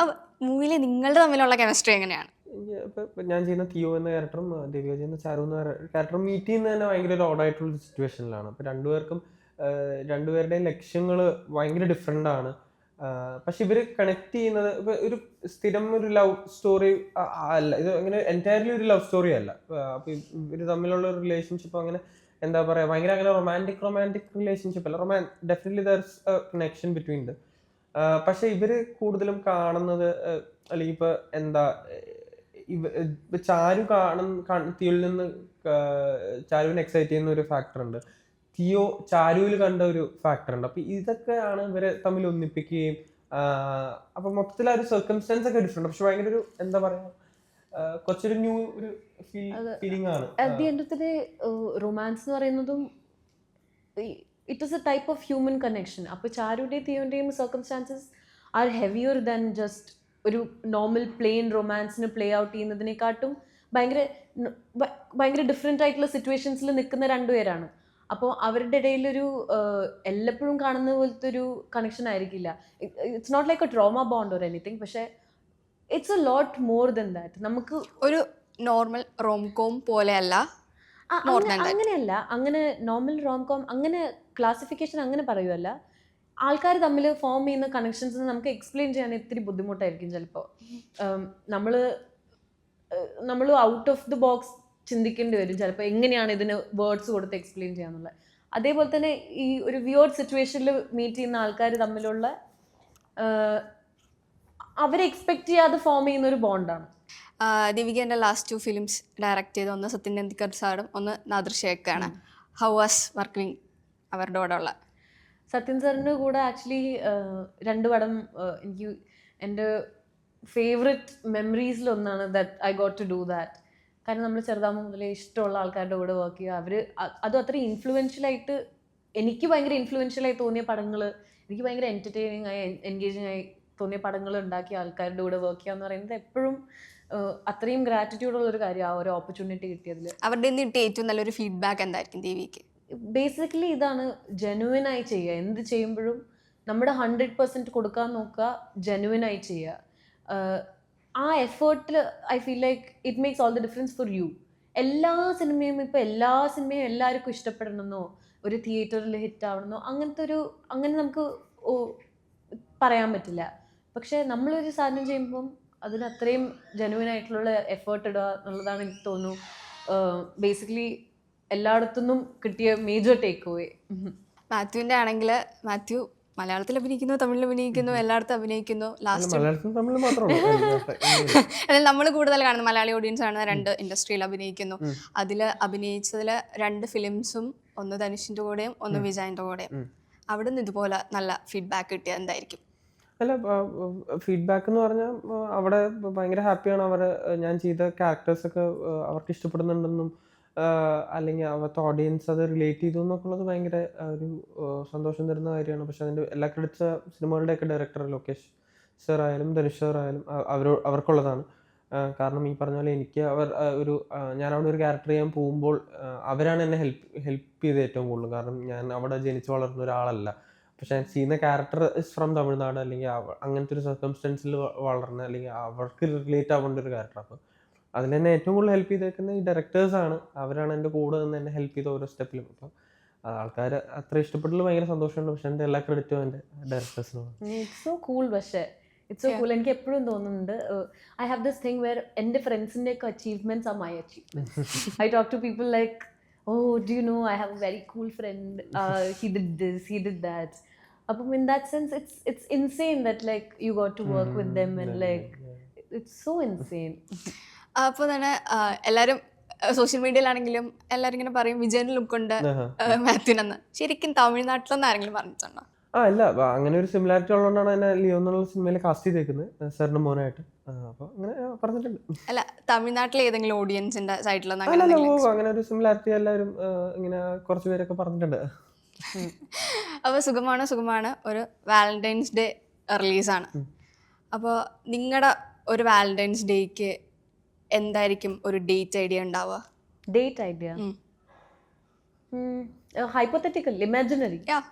അപ്പോൾ മൂവിയിൽ നിങ്ങളുടെ തമ്മിലുള്ള കെമിസ്ട്രി എങ്ങനെയാണ്? ഇപ്പം ഞാൻ ചെയ്യുന്ന തിയോ എന്ന ക്യാരക്ടറും ദിവ്യ ചെയ്യുന്ന ചാരു എന്ന ക്യാരക്ടറും മീറ്റ് ചെയ്യുന്നത് തന്നെ ഭയങ്കര ഒരു ഓഡായിട്ടുള്ള സിറ്റുവേഷനിലാണ് അപ്പോൾ രണ്ടുപേർക്കും രണ്ടുപേരുടെയും ലക്ഷ്യങ്ങൾ ഭയങ്കര ഡിഫറെന്റ് ആണ്. പക്ഷെ ഇവർ കണക്ട് ചെയ്യുന്നത് ഒരു സ്ഥിരം ഒരു ലവ് സ്റ്റോറി അല്ല ഇത് അങ്ങനെ എന്റയർലി ഒരു ലവ് സ്റ്റോറി അല്ല. അപ്പൊ ഇവർ തമ്മിലുള്ള ഒരു റിലേഷൻഷിപ്പ് അങ്ങനെ എന്താ പറയാ ഭയങ്കര അങ്ങനെ റൊമാന്റിക് റൊമാന്റിക് റിലേഷൻഷിപ്പ് അല്ല. റൊമാൻ definitely there's connection between the പക്ഷെ ഇവർ കൂടുതലും കാണുന്നത് അല്ലെങ്കിൽ ഇപ്പൊ എന്താ ചാരു കാണുന്ന തിയോയിൽ നിന്ന് ചാരുവിനെ എക്സൈറ്റ് ചെയ്യുന്ന ഒരു ഫാക്ടർ ഉണ്ട്. തിയോ ചാരുവിൽ കണ്ട ഒരു ഫാക്ടർ ഉണ്ട്. അപ്പൊ ഇതൊക്കെയാണ് ഇവരെ തമ്മിൽ ഒന്നിപ്പിക്കുകയും അപ്പോൾ അപ്പൊ മൊത്തത്തിൽ ആ ഒരു സർക്കംസ്റ്റൻസ് ഒക്കെ ഡിഫറെന്റ് പക്ഷെ ഭയങ്കര ഒരു എന്താ പറയാ കൊച്ചൊരു കുറച്ചൊരു ന്യൂ ഒരു ഫീലിംഗ് ആണ്. At the end of the day romance എന്ന് പറയുന്നതും it is a type of human connection അപ്പോൾ ചാരുടെയും തിയോന്റെയും circumstances are heavier than just ഒരു നോർമൽ പ്ലെയിൻ റൊമാൻസിന് പ്ലേ ഔട്ട് ചെയ്യുന്നതിനെക്കാട്ടും ഭയങ്കര ഭയങ്കര ഡിഫറെന്റ് ആയിട്ടുള്ള സിറ്റുവേഷൻസിൽ നിൽക്കുന്ന രണ്ടുപേരാണ്. അപ്പോൾ അവരുടെ ഇടയിലൊരു എല്ലപ്പോഴും കാണുന്ന പോലത്തെ ഒരു കണക്ഷൻ ആയിരിക്കില്ല it's not like a trauma bond or anything പക്ഷേ it's a lot more than that നമുക്ക് ഒരു നോർമൽ റോംകോം പോലെയല്ല. അങ്ങനെയല്ല. അങ്ങനെ നോർമൽ റോം കോം അങ്ങനെ ക്ലാസിഫിക്കേഷൻ അങ്ങനെ പറയുമല്ല ആൾക്കാർ തമ്മിൽ ഫോം ചെയ്യുന്ന കണക്ഷൻസ് നമുക്ക് എക്സ്പ്ലെയിൻ ചെയ്യാൻ ഇത്തിരി ബുദ്ധിമുട്ടായിരിക്കും ചിലപ്പോൾ നമ്മൾ നമ്മൾ ഔട്ട് ഓഫ് ദി ബോക്സ് ചിന്തിക്കേണ്ടി വരും. ചിലപ്പോൾ എങ്ങനെയാണ് ഇതിന് വേർഡ്സ് കൊടുത്ത് എക്സ്പ്ലെയിൻ ചെയ്യാന്നുള്ളത്. അതേപോലെ തന്നെ ഈ ഒരു വിയോർഡ് സിറ്റുവേഷനിൽ മീറ്റ് ചെയ്യുന്ന ആൾക്കാർ തമ്മിലുള്ള അവരെ എക്സ്പെക്ട് ചെയ്യാതെ ഫോം ചെയ്യുന്ന ഒരു ബോണ്ടാണ് ദിവികേന്റെ ലാസ്റ്റ് ടു ഫിലിംസ് ഡയറക്റ്റ് ചെയ്ത ഒന്ന് സത്യൻ നന്ദിക്കർ സാറും ഒന്ന് നാദർ ഹൗ വാസ് വർക്കിംഗ് അവരുടെ കൂടെ ഉള്ള? സത്യൻ സാറിന്റെ കൂടെ ആക്ച്വലി രണ്ട് പടം എനിക്ക് എന്റെ favourite മെമ്മറീസിലൊന്നാണ് that I got to do that കാരണം നമ്മൾ ചെറുതാകുമ്പോൾ മുതലേ ഇഷ്ടമുള്ള ആൾക്കാരുടെ കൂടെ വർക്ക് ചെയ്യുക. അവർ അതും അത്ര ഇൻഫ്ലുവൻഷ്യൽ ആയിട്ട് എനിക്ക് ഭയങ്കര ഇൻഫ്ലുവൻഷ്യൽ ആയി തോന്നിയ പടങ്ങൾ എനിക്ക് ഭയങ്കര എന്റർടൈനിങ് ആയി എൻഗേജിങ് ആയി തോന്നിയ പടങ്ങൾ ഉണ്ടാക്കിയ ആൾക്കാരുടെ കൂടെ വർക്ക് ചെയ്യുക എന്ന് പറയുന്നത് എപ്പോഴും അത്രയും ഗ്രാറ്റിറ്റ്യൂഡ് ഉള്ള ഒരു കാര്യം ആ ഒരു ഓപ്പർച്യൂണിറ്റി കിട്ടിയതിൽ അവരുടെ കിട്ടിയ ഏറ്റവും നല്ലൊരു ഫീഡ്ബാക്ക് എന്തായിരിക്കും ദേവിക്ക്? ബേസിക്കലി ഇതാണ് ജെനുവിൻ ആയി ചെയ്യുക. എന്ത് ചെയ്യുമ്പോഴും നമ്മുടെ ഹൺഡ്രഡ് പെർസെന്റ് കൊടുക്കാൻ നോക്കുക ജെനുവിൻ ആയി ചെയ്യുക. ആ എഫേർട്ടിൽ I feel like it makes all the difference for you എല്ലാ സിനിമയും ഇപ്പോൾ എല്ലാ സിനിമയും എല്ലാവർക്കും ഇഷ്ടപ്പെടണമെന്നോ ഒരു തിയേറ്ററിൽ ഹിറ്റ് ആവണമെന്നോ അങ്ങനത്തെ ഒരു അങ്ങനെ നമുക്ക് പറയാൻ പറ്റില്ല. പക്ഷേ നമ്മളൊരു സാധനം ചെയ്യുമ്പം അതിന് അത്രയും ജെനുവിൻ ആയിട്ടുള്ള എഫേർട്ട് ഇടുക എന്നുള്ളതാണ് എനിക്ക് തോന്നുന്നു. ബേസിക്കലി എല്ലായിടത്തുനിന്നും കിട്ടിയ മേജർ ടേക്ക് അവേ മാത്യുവിന്റെ ആണെങ്കിൽ മാത്യു മലയാളത്തിൽ അഭിനയിക്കുന്നു തമിഴിൽ അഭിനയിക്കുന്നു എല്ലായിടത്തും അഭിനയിക്കുന്നു. ലാസ്റ്റ് നമ്മൾ കൂടുതൽ കാണുന്നത് മലയാളി ഓഡിയൻസ് ആണ്. രണ്ട് ഇൻഡസ്ട്രിയിൽ അഭിനയിക്കുന്നു. അതിൽ അഭിനയിച്ചതിൽ രണ്ട് ഫിലിംസും ഒന്ന് ധനുഷിന്റെ കൂടെയും ഒന്ന് വിജയന്റെ കൂടെയും. അവിടുന്ന് നിന്ന് ഇതുപോലെ നല്ല ഫീഡ്ബാക്ക് കിട്ടിയ എന്തായിരിക്കും? അല്ല ഫീഡ്ബാക്ക് എന്ന് പറഞ്ഞാൽ അവിടെ ഭയങ്കര ഹാപ്പിയാണ് അവർ ഞാൻ ചെയ്ത ക്യാരക്ടേഴ്സൊക്കെ അവർക്ക് ഇഷ്ടപ്പെടുന്നുണ്ടെന്നും അല്ലെങ്കിൽ അവിടുത്തെ ഓഡിയൻസ് അത് റിലേറ്റ് ചെയ്തു എന്നൊക്കെയുള്ളത് ഭയങ്കര ഒരു സന്തോഷം തരുന്ന കാര്യമാണ്. പക്ഷെ അതിന്റെ എല്ലാ ക്രെഡിറ്റ്സ് സിനിമകളുടെയൊക്കെ ഡയറക്ടർ ലോകേഷ് സർ ആയാലും ധനുഷ് സർ ആയാലും അവരോ അവർക്കുള്ളതാണ്. കാരണം ഈ പറഞ്ഞ പോലെ എനിക്ക് അവർ ഒരു ഞാൻ അവിടെ ഒരു ക്യാരക്ടർ ചെയ്യാൻ പോകുമ്പോൾ അവരാണ് എന്നെ ഹെൽപ്പ് ഹെൽപ്പ് ചെയ്ത് ഏറ്റവും കൂടുതൽ. കാരണം ഞാൻ അവിടെ ജനിച്ചു വളർന്ന ഒരാളല്ല. പക്ഷെ ഞാൻ ചെയ്യുന്ന ക്യാരക്ടർ ഇസ് ഫ്രം തമിഴ്നാട് അല്ലെങ്കിൽ അങ്ങനത്തെ ഒരു സർക്കംസ്റ്റൻസിൽ വളർന്ന അല്ലെങ്കിൽ അവർക്ക് റിലേറ്റ് ആവേണ്ട ഒരു ക്യാരക്ടർ അപ്പോൾ അതിൽ തന്നെ ഏറ്റവും കൂടുതൽ ഹെൽപ്പ് ചെയ്തേക്കുന്ന ഈ ഡയറക്ടേഴ്സ് ആണ്. അവരാണ് എന്റെ കൂടെ നിന്ന് എന്നെ ഹെൽപ്പ് ചെയ്ത ഓരോ സ്റ്റെപ്പിലും അപ്പം ആൾക്കാർ അത്ര ഇഷ്ടപ്പെട്ടതിൽ ഭയങ്കര സന്തോഷമുണ്ട്. പക്ഷെ എന്റെ എല്ലാ ക്രെഡിറ്റും എന്റെ ഡയറക്ടേഴ്സിനാണ് ഇറ്റ്സ് സോ കൂൾ പക്ഷേ. ഇറ്റ്സ് സോ കൂൾ എനിക്ക് എപ്പോഴും തോന്നുന്നുണ്ട് I have this thing where എന്റെ ഫ്രണ്ട്സിന്റെ ഒക്കെ അച്ചീവ്മെന്റ്സ് ആ my achievements I talk to people like oh do you know I have a very cool friend he did this he did that അപ്പം in that sense it's it's insane that like you got to work with them and like it's so insane അപ്പോൾ തന്നെ എല്ലാരും എല്ലാവരും social മീഡിയയിലാണെങ്കിലും എല്ലാരും ഇങ്ങനെ പറയും വിജയന് ലുക്കുണ്ട് മാത്യു മാത്യുനെന്ന് ശരിക്കും തമിഴ്നാട്ടിലൊന്നും ആരെങ്കിലും പറഞ്ഞിട്ടുണ്ടോ? ആ ഇല്ല അങ്ങനെ ഒരു സിമിലാരിറ്റി ഉള്ളതുകൊണ്ടാണ് എന്നെ ലിയോ എന്നുള്ള സിനിമയിൽ കാസ്റ്റ് ചെയ്തേക്കുന്നത് സാറിന്റെ മോനായിട്ട്. ആ, അപ്പൊ അങ്ങനെ പറഞ്ഞിട്ടുണ്ട്. അല്ല തമിഴ്നാട്ടിലെ ഏതെങ്കിലും ഓഡിയൻസിന്റെ സൈഡിലൊന്നും അങ്ങനെ ഒരു സിമിലാരിറ്റി എല്ലാവരും ഇങ്ങനെ കുറച്ച് പേരൊക്കെ പറഞ്ഞിട്ടുണ്ട്. അപ്പോൾ സുഖമാണ്? സുഖമാണ്. ഒരു വാലന്റൈൻസ് ഡേ റിലീസാണ് അപ്പോൾ നിങ്ങളുടെ ഒരു വാലന്റൈൻസ് ഡേക്ക് എന്തായിരിക്കും ഒരു ഡേറ്റ് ഐഡിയ ഉണ്ടാവുക? Date idea. Hypothetical imaginary Yeah.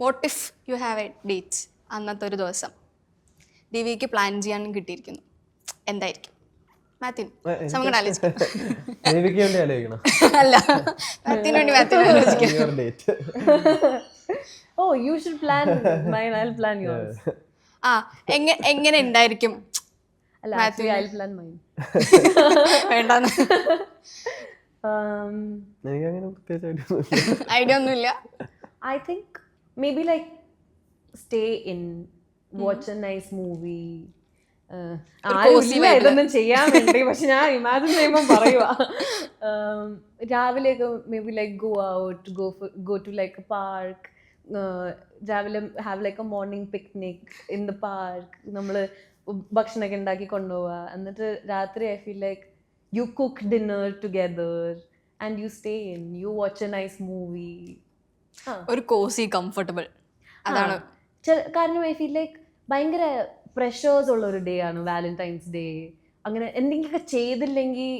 What if you. Have a date അന്നത്തെ ഒരു ദിവസം. ദിവ്യക്ക് പ്ലാൻ ചെയ്യാൻ കിട്ടിയിരിക്കുന്നു. എന്തായിരിക്കും? മാത്യു നമുക്ക് ആലോചിക്കാം. അല്ല മാത്യുവിന് വേണ്ടി മാത്യു ആലോചിക്കാം. Date oh you should plan mine I plan yours ആ എങ്ങനെ എങ്ങനെ ഉണ്ടായിരിക്കും? അല്ല ഐ പ്ലാൻ മൈൻ വേണ്ടെന്ന്. Um, എനിക്ക് അങ്ങനെ പ്രത്യേകിച്ചായിട്ട് ഐഡിയ ഒന്നുമില്ല. I think maybe like stay in, watch a nice movie. Movie. ഇതൊന്നും ചെയ്യാൻ വേണ്ടി പക്ഷെ ഞാൻ ഇമാജിൻ ചെയ്യുമ്പോൾ പറയുക രാവിലെ maybe like go out go go to like a park രാവിലെ have like a morning picnic in the park നമ്മൾ ഭക്ഷണമൊക്കെ ഉണ്ടാക്കി കൊണ്ടുപോവുക. എന്നിട്ട് രാത്രി I feel like you cook dinner together and you stay in you watch a nice movie ഒരു cosy comfortable അതാണ്. കാരണം ഐ ഫീൽ ലൈക്ക് ഭയങ്കര പ്രഷേഴ്സ് ഉള്ള ഒരു ഡേ ആണ് വാലന്റൈൻസ് ഡേ അങ്ങനെ എന്തെങ്കിലുമൊക്കെ ചെയ്തില്ലെങ്കിൽ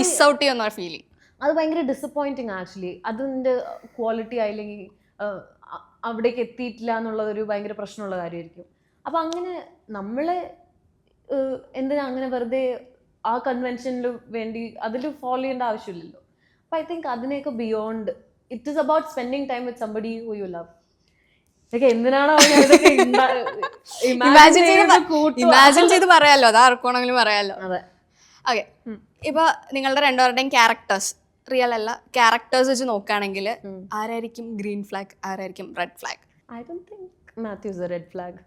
മിസ് ഔട്ട് ചെയ്യുന്ന ഫീലിംഗ് അത് ഭയങ്കര ഡിസപ്പോയിന്റിങ് ആക്ച്വലി അതിന്റെ ക്വാളിറ്റി ആയില്ലെങ്കിൽ അവിടേക്ക് എത്തിയിട്ടില്ല എന്നുള്ളത് ഒരു ഭയങ്കര പ്രശ്നമുള്ള കാര്യമായിരിക്കും. അപ്പം അങ്ങനെ നമ്മളെ എന്തിനാ അങ്ങനെ വെറുതെ ആ കൺവെൻഷനിൽ വേണ്ടി അതിൽ ഫോളോ ചെയ്യേണ്ട ആവശ്യമില്ലല്ലോ. അപ്പോൾ ഐ തിങ്ക് അതിനെയൊക്കെ beyond it is about spending time with somebody who you love ഇതൊക്കെ എന്തിനാണോ ഇമാജിൻ ചെയ്ത് പറയാലോ? അത് ആർക്കാണെങ്കിലും പറയാലോ? അതെ. ഓക്കെ ഇപ്പൊ നിങ്ങളുടെ രണ്ടുപേരുടെയും ക്യാരക്ടേഴ്സ് റിയൽ അല്ല ക്യാരക്ടേഴ്സ് വെച്ച് നോക്കുകയാണെങ്കിൽ ആരായിരിക്കും ഗ്രീൻ ഫ്ലാഗ് ആരായിരിക്കും red flag I don't think Mathew's red flag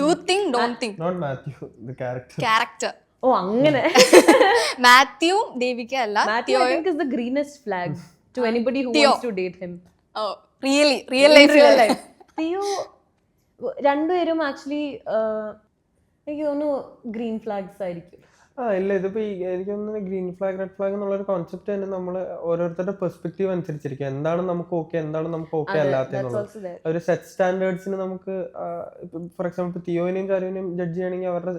do think don't think not Mathew the character character ഓ അങ്ങനെ. മാത്യു ദേവിക അല്ല Matthew, I think, is the greenest flag to anybody who Theo. wants to date him. Oh really real In ലൈഫിൽ real life. Theo, രണ്ടുപേരും actually എനിക്ക് തോന്നുന്നു green flags ആയിരിക്കും. ആ ഇല്ല ഇതിപ്പോ ഈ എനിക്ക് തോന്നുന്നു ഗ്രീൻ ഫ്ലാഗ് റെഡ് ഫ്ലാഗ് എന്നുള്ള ഒരു കോൺസെപ്റ്റ് തന്നെ നമ്മൾ ഓരോരുത്തരുടെ പെർസ്പെക്റ്റീവ് അനുസരിച്ചിരിക്കും. എന്താണ് നമുക്ക് ഓക്കെ എന്താണ് നമുക്ക് ഓക്കെ അല്ലാത്ത. ഒരു സെറ്റ് സ്റ്റാൻഡേർഡ്സിന് നമുക്ക് ഫോർ എക്സാമ്പിൾ തിയോനെയും ചാരുവിനെയും ജഡ്ജ് ചെയ്യണമെങ്കിൽ അവരുടെ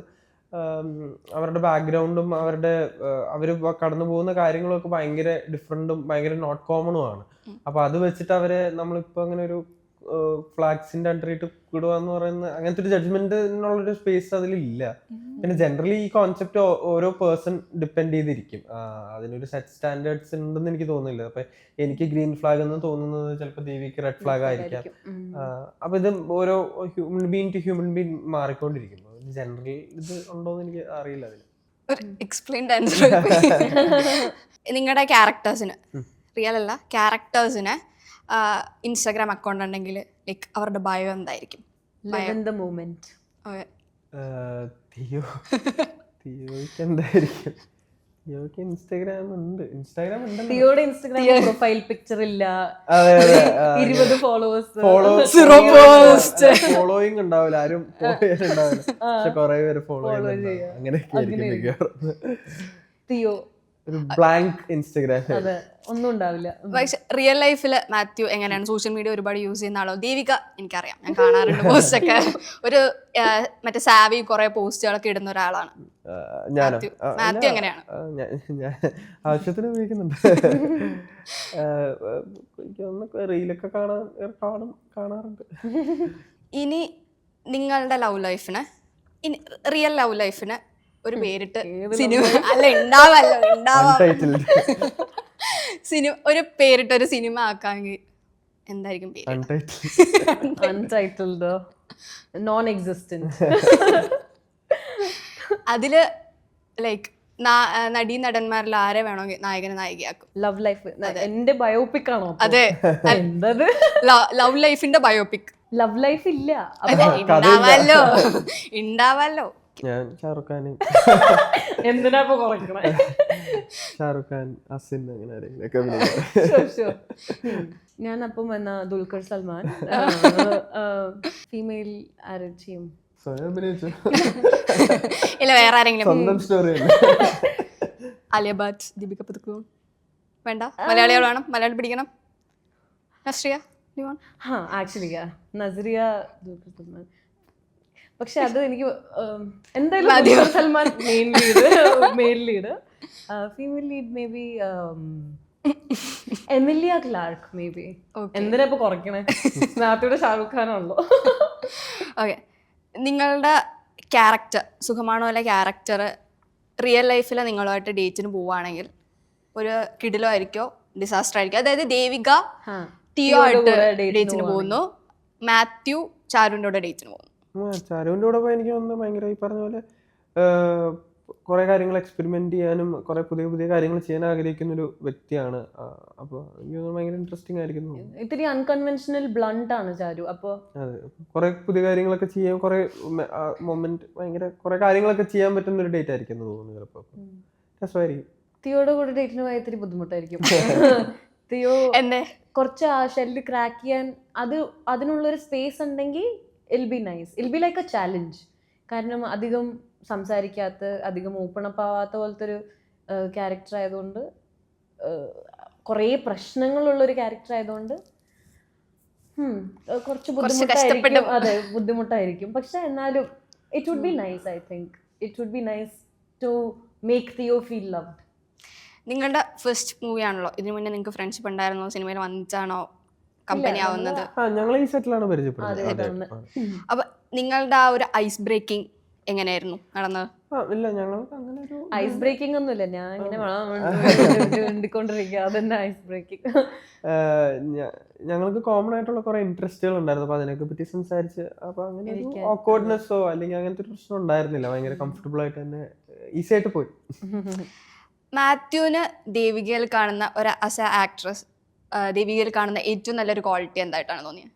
അവരുടെ ബാക്ക്ഗ്രൗണ്ടും അവരുടെ അവർ കടന്നു പോകുന്ന കാര്യങ്ങളും ഒക്കെ ഭയങ്കര ഡിഫറെന്റും ഭയങ്കര നോട്ട് കോമണും ആണ്. അപ്പൊ അത് വെച്ചിട്ട് അവരെ നമ്മളിപ്പോ അങ്ങനെ ഒരു ഫ്ലാഗ്സിന്റെ അണ്ടറിട്ട് വിടുക എന്ന് പറയുന്ന അങ്ങനത്തെ ഒരു ജഡ്ജ്മെന്റിനുള്ളൊരു സ്പേസ് അതിലില്ല. പിന്നെ ജനറലി ഈ കോൺസെപ്റ്റ് ഓരോ പേഴ്സൺ ഡിപ്പെൻഡ് ചെയ്തിരിക്കും. അതിനൊരു സെറ്റ് സ്റ്റാൻഡേർഡ്സ് ഉണ്ടെന്ന് എനിക്ക് തോന്നുന്നില്ല. അപ്പൊ എനിക്ക് ഗ്രീൻ ഫ്ലാഗ് എന്ന് തോന്നുന്നത് ചിലപ്പോൾ ദേവിക്ക് റെഡ് ഫ്ലാഗ് ആയിരിക്കാം. അപ്പൊ ഇത് ഓരോ human being to human being മാറിക്കൊണ്ടിരിക്കും ജനറലി ഇത് ഉണ്ടോന്ന് എനിക്ക് അറിയില്ല എക്സ്പ്ലെയിൻഡ് നിങ്ങളുടെ ക്യാരക്ടേഴ്സിന് റിയൽ അല്ല ക്യാരക്ടേഴ്സിന് ഇൻസ്റ്റാഗ്രാം അക്കൗണ്ട് ഉണ്ടെങ്കിൽ ലൈക്ക് അവരുടെ ബയോ എന്തായിരിക്കും. തിയോ തിയോയ്ക്ക് എന്തായിരിക്കും? തിയോയ്ക്ക് ഇൻസ്റ്റാഗ്രാം ഉണ്ട്. ഇൻസ്റ്റാഗ്രാം ഉണ്ടല്ലോ. തിയോടെ ഇൻസ്റ്റഗ്രാം പ്രൊഫൈൽ പിക്ചർ ഇല്ല. ഇരുപത് ഫോളോവേഴ്സ് ഫോളോയിങ് ഉണ്ടാവില്ല. ആരും പക്ഷെ കുറെ പേര് ഫോളോ ചെയ്യുന്നുണ്ടാവും അങ്ങനെയൊക്കെ. തിയോ ഒന്നും ഉണ്ടാവില്ല. പക്ഷെ റിയൽ ലൈഫിൽ മാത്യു എങ്ങനെയാണ് സോഷ്യൽ മീഡിയ ഒരുപാട് യൂസ് ചെയ്യുന്ന ആളോ ദേവിക എനിക്കറിയാം. ഞാൻ കാണാറുണ്ട് പോസ്റ്റ് ഒക്കെ. ഒരു മറ്റേ സാവി കുറെ പോസ്റ്റുകളൊക്കെ ഇടുന്ന ഒരാളാണ്. ഞാനോ? മാത്യു. എങ്ങനെയാണ്? ആവശ്യത്തിന് ഉപയോഗിക്കുന്നുണ്ട്. റീലൊക്കെ കാണാൻ കാണും കാണാറുണ്ട്. ഇനി നിങ്ങളുടെ ലവ് ലൈഫിന് ഇനി റിയൽ ലവ് ലൈഫിന് ഒരു പേരിട്ട് സിനിമ അല്ല ഉണ്ടാവല്ലോ ഉണ്ടാവാ. സിനിമ ഒരു പേരിട്ട് ഒരു സിനിമ ആക്കാമെങ്കിൽ എന്തായിരിക്കും പേര്? നോൺ എക്സിസ്റ്റന്റ് അതിൽ ലൈക്ക് നടീ നടന്മാരിൽ ആരെ വേണമെങ്കിൽ നായകനെ നായികയാക്കും. ലവ് ലൈഫ് എന്റെ ബയോപിക് ആണോ? അതെ. എന്തത്? ലവ് ലൈഫിന്റെ ബയോപിക്. ലവ് ലൈഫ് ഇല്ല. ഉണ്ടാവാലോ ഉണ്ടാവാലോ ഞാൻ ഷാറുഖ് ഖാൻ. എന്തിനാ ഇപ്പൊ കുറയ്ക്കണേ? ഷാറുഖ് ഖാൻ അസിൻ അങ്ങനെ ആരെങ്കിലും. ഞാൻ അപ്പം എന്നാ ദുൽഖർ സൽമാൻ. ഫീമെയിൽ ആരും ചെയ്യും? സ്വയം അഭിനയിച്ചു? ഇല്ല വേറെ ആരെങ്കിലും. സ്റ്റോറി ആലിയ ഭട്ട് ദീപിക പതുക്കോൺ വേണ്ട മലയാളികൾ വേണം മലയാളം പിടിക്കണം. നസ്രിയ? ഹാ ആക്ച്വലി നസറിയ ദുൽഖർ സൽമാൻ. പക്ഷെ അത് എനിക്ക് എന്തായാലും Salman main lead main lead female lead maybe Emilia Clarke maybe. എന്തിനാ ഇപ്പൊ കുറയ്ക്കണേ? നാത്തിയുടെ ഷാറുഖ് ഖാനാണല്ലോ ഓക്കെ നിങ്ങളുടെ ക്യാരക്ടർ സുഖമാണോ അല്ല ക്യാരക്ടർ റിയൽ ലൈഫിൽ നിങ്ങളുമായിട്ട് ഡേറ്റിന് പോവുകയാണെങ്കിൽ ഒരു കിടിലോ ആയിരിക്കോ ഡിസാസ്റ്റർ ആയിരിക്കും? അതായത് ദേവിക. ടിയോ ആയിട്ട് ഡേറ്റിന് പോകുന്നു. മാത്യു ചാരുവിന്റെ കൂടെ ഡേറ്റിന് പോകുന്നു. ചാരുവിന്റെ കൂടെ പോയി എനിക്ക് തോന്നുന്നു ഭയങ്കര ഈ പറഞ്ഞ പോലെ കുറേ കാര്യങ്ങൾ എക്സ്പെരിമെന്റ് ചെയ്യാനും കുറേ പുതിയ പുതിയ കാര്യങ്ങൾ ചെയ്യാൻ ആഗ്രഹിക്കുന്ന ഒരു വ്യക്തിയാണ് അപ്പോൾ എനിക്ക് തോന്നുന്നു ഭയങ്കര ഇൻട്രസ്റ്റിംഗ് ആയിരിക്കും ഇത്തിരി അൺകൺവെൻഷണൽ ബ്ലണ്ട് ആണ് ചാരു. അപ്പോൾ അതെ. കുറേ പുതിയ കാര്യങ്ങളൊക്കെ ചെയ്യാൻ കുറേ മൊമെന്റ് ഭയങ്കര കുറേ കാര്യങ്ങളൊക്കെ ചെയ്യാൻ പറ്റുന്ന ഒരു ഡേറ്റ് ആയിരിക്കുന്നു തോന്നുന്നു ചിലപ്പോൾ രസമായിരിക്കും. തിയോയുടെ കൂടെ ഡേറ്റിന് പോയാൽ ഇത്തിരി ബുദ്ധിമുട്ടായിരിക്കും. തിയോ എന്നെ? കുറച്ച് ആ ഷെല്ല് ക്രാക്ക് ചെയ്യാൻ അത് അതിനുള്ളൊരു സ്പേസ് ഉണ്ടെങ്കിൽ I'll be nice I'll be like a challenge കാരണം അധികം സംസാരിക്കാത്ത അധികം ഓപ്പൺ അപ്പ് ആവാത്ത പോലത്തെ ഒരു ക്യാരക്ടർ ആയതുകൊണ്ട് കുറേ പ്രശ്നങ്ങളുള്ള ഒരു ക്യാരക്ടർ ആയതുകൊണ്ട് കുറച്ച് ബുദ്ധിമുട്ടായിരിക്കും. അതെ ബുദ്ധിമുട്ടായിരിക്കും. പക്ഷെ എന്നാലും it would be nice I think it would be nice to make Theo feel loved നിങ്ങളുടെ ഫസ്റ്റ് മൂവി ആണല്ലോ. ഇതിനു മുന്നേ നിങ്ങൾക്ക് ഫ്രണ്ട്ഷിപ്പ് ഉണ്ടായിരുന്നോ? സിനിമയിൽ വന്നിട്ടാണോ? കമ്പനി ആവുന്നത് ഞങ്ങൾ ഈ സെറ്റിലാണ് പരിചയപ്പെടുന്നത്. അപ്പൊ നിങ്ങളുടെ ആ ഒരു ഐസ് ബ്രേക്കിംഗ് എങ്ങനെയായിരുന്നു നടന്നത്? ഇല്ല ഞങ്ങൾക്ക് അങ്ങനെ ഒരു ഐസ് ബ്രേക്കിംഗ് ഒന്നുമില്ല. ഞാൻ ഇങ്ങനെ ഐസ് ബ്രേക്കിംഗ്. ഞങ്ങൾക്ക് കോമൺ ആയിട്ടുള്ള കുറെ ഇൻട്രസ്റ്റുകൾ ഉണ്ടായിരുന്നു. അപ്പൊ അതിനൊക്കെ പറ്റി സംസാരിച്ച് അപ്പൊ അങ്ങനെ. ഓക്വേർഡ്നെസ്സോ അല്ലെങ്കിൽ അങ്ങനത്തെ ഒരു പ്രശ്നം ഉണ്ടായിരുന്നില്ല. ഭയങ്കര കംഫർട്ടബിൾ ആയിട്ട് തന്നെ ഈസി ആയിട്ട് പോയി. മാത്യുവിന് ദേവികയിൽ കാണുന്ന ഒരു ആസ് എ ആക്ട്രസ് ദേവികയിൽ കാണുന്ന ഏറ്റവും നല്ലൊരു ക്വാളിറ്റി എന്തായിട്ടാണ് തോന്നിയത്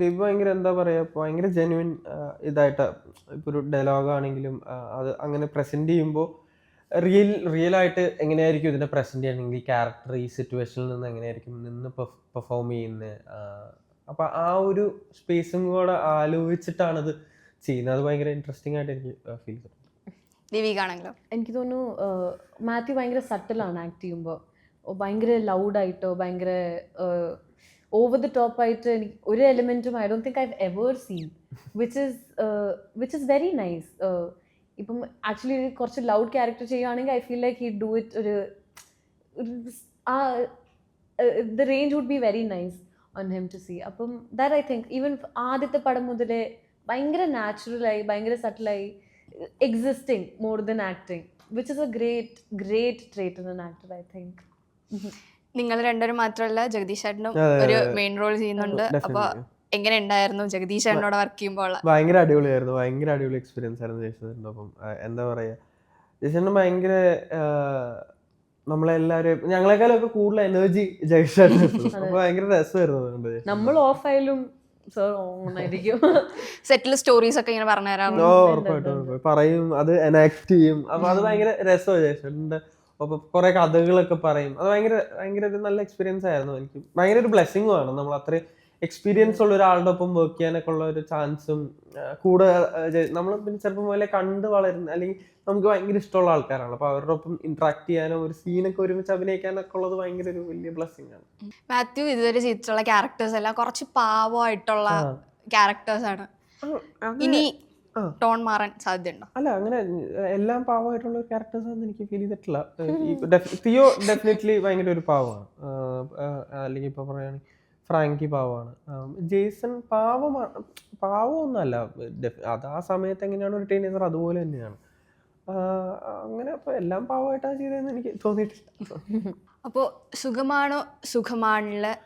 ദിവ് ഭയങ്കര എന്താ പറയുക ഭയങ്കര ജെനുവിൻ ഇതായിട്ട്. ഇപ്പോൾ ഒരു ഡയലോഗ് ആണെങ്കിലും അത് അങ്ങനെ പ്രസന്റ് ചെയ്യുമ്പോൾ റിയൽ റിയൽ ആയിട്ട് എങ്ങനെയായിരിക്കും ഇതിനെ പ്രസന്റ് ചെയ്യണമെങ്കിൽ ക്യാരക്ടർ ഈ സിറ്റുവേഷനിൽ നിന്ന് എങ്ങനെയായിരിക്കും നിന്ന് പെർഫോം ചെയ്യുന്നത്? അപ്പം ആ ഒരു സ്പേസും കൂടെ ആലോചിച്ചിട്ടാണത് ചെയ്യുന്നത്. അത് ഭയങ്കര ഇൻട്രസ്റ്റിംഗ് ആയിട്ട് എനിക്ക് ഫീൽ ചെയ്തു. ദേവിക ആണെങ്കിലോ എനിക്ക് തോന്നുന്നു മാത്യു ഭയങ്കര സട്ടിലാണ് ആക്ട് ചെയ്യുമ്പോൾ ഭയങ്കര ലൗഡായിട്ടോ ഭയങ്കര ഓവർ ദി ടോപ്പ് ആയിട്ട് എനിക്ക് ഒരു എലിമെന്റും I don't think I ever seen which is which is very nice ഇപ്പം ആക്ച്വലി കുറച്ച് ലൗഡ് ക്യാരക്ടർ ചെയ്യുകയാണെങ്കിൽ I feel like he do it ഒരു ആ the range would be very nice on him to see അപ്പം that I think even ആദ്യത്തെ പടം മുതലേ ഭയങ്കര നാച്ചുറലായി ഭയങ്കര സട്ടിലായി existing more than acting which is a great great trait in an actor, I think. നിങ്ങൾ രണ്ടുപേരും മാത്രമല്ല ജഗദീഷ് ചേട്ടനും ഒരു മെയിൻ റോൾ ചെയ്യുന്നുണ്ട്. അപ്പൊ എങ്ങനെ ഉണ്ടായിരുന്നു ജഗദീഷ് ചേട്ടനോട് വർക്ക് ചെയ്യുമ്പോൾ ഭയങ്കര അടിപൊളിയായിരുന്നു. ഭയങ്കര അടിപൊളി എക്സ്പീരിയൻസ് ആയിരുന്നു ജയശേഖരന്റെ ഒപ്പം. എന്താ പറയാ? ജയിച്ചേട്ടൻ ഭയങ്കര നമ്മളെല്ലാവരും ഞങ്ങളെക്കാളൊക്കെ കൂടുതൽ എനർജി ജയശേഖരൻ അപ്പൊ ഭയങ്കര രസമായിരുന്നു നമ്മൾ ഓഫ് ആയാലും സർ ഓൺ ആയിരിക്കും സെറ്റിൽ സ്റ്റോറീസ് ഒക്കെ ഇങ്ങനെ പറഞ്ഞു തരാം ഉറപ്പായിട്ടും. പറയും അത് എനാക്ട് ചെയ്യും. അപ്പൊ അത് ഭയങ്കര രസമാണ് ജയശേഖരന്റെ ഒപ്പം കുറെ കഥകളൊക്കെ പറയും. അത് ഭയങ്കര ഭയങ്കര ഒരു നല്ല എക്സ്പീരിയൻസ് ആയിരുന്നു എനിക്ക്. ഭയങ്കര ഒരു ബ്ലെസ്സിങ്ങും ആണ്. നമ്മൾ അത്രയും എക്സ്പീരിയൻസ് ഉള്ള ഒരാളുടെ ഒപ്പം വർക്ക് ചെയ്യാനൊക്കെ ഉള്ള ഒരു ചാൻസും കൂടെ നമ്മൾ പിന്നെ ചെറുപ്പം മുതലേ കണ്ട് വളരുന്ന അല്ലെങ്കിൽ നമുക്ക് ഭയങ്കര ഇഷ്ടമുള്ള ആൾക്കാരാണ്. അപ്പൊ അവരുടെ ഒപ്പം ഇന്ററാക്ട് ചെയ്യാനോ ഒരു സീനൊക്കെ ഒരുമിച്ച് അഭിനയിക്കാനൊക്കെ ഉള്ളത് ഭയങ്കര ഒരു വലിയ ബ്ലെസ്സിങ് ആണ്. മാത്യു ഇതുവരെ ചെയ്തിട്ടുള്ള ക്യാരക്ടേഴ്സ് എല്ലാം കുറച്ച് പാവമായിട്ടുള്ള ക്യാരക്ടേഴ്സ് ആണ്. ഇനി. ടോൺ മാറാൻ സാധ്യതയുണ്ടോ? അല്ല അങ്ങനെ എല്ലാം പാവമായിട്ടുള്ള ക്യാരക്ടേഴ്സ് ഒന്നും എനിക്ക് ഫീൽ ചെയ്തിട്ടില്ല. തിയോ ഡെഫിനറ്റ്ലി ഭയങ്കര ഒരു പാവമാണ്. അല്ലെങ്കിൽ ഇപ്പൊ പറയുകയാണെങ്കിൽ ഫ്രാങ്കി പാവമാണ്. ജേസൺ പാവമാണ് പാവമൊന്നുമല്ല. ഡെഫ്- അത് ആ സമയത്ത് എങ്ങനെയാണ് ഒരു ടീനേജർ അതുപോലെ തന്നെയാണ്. അങ്ങനെ അപ്പൊ എല്ലാം പാവമായിട്ടാണ് ചെയ്തതെന്ന് എനിക്ക് തോന്നിയിട്ടില്ല. അപ്പോൾ സുഖമാണോ? സുഖമാണുള്ള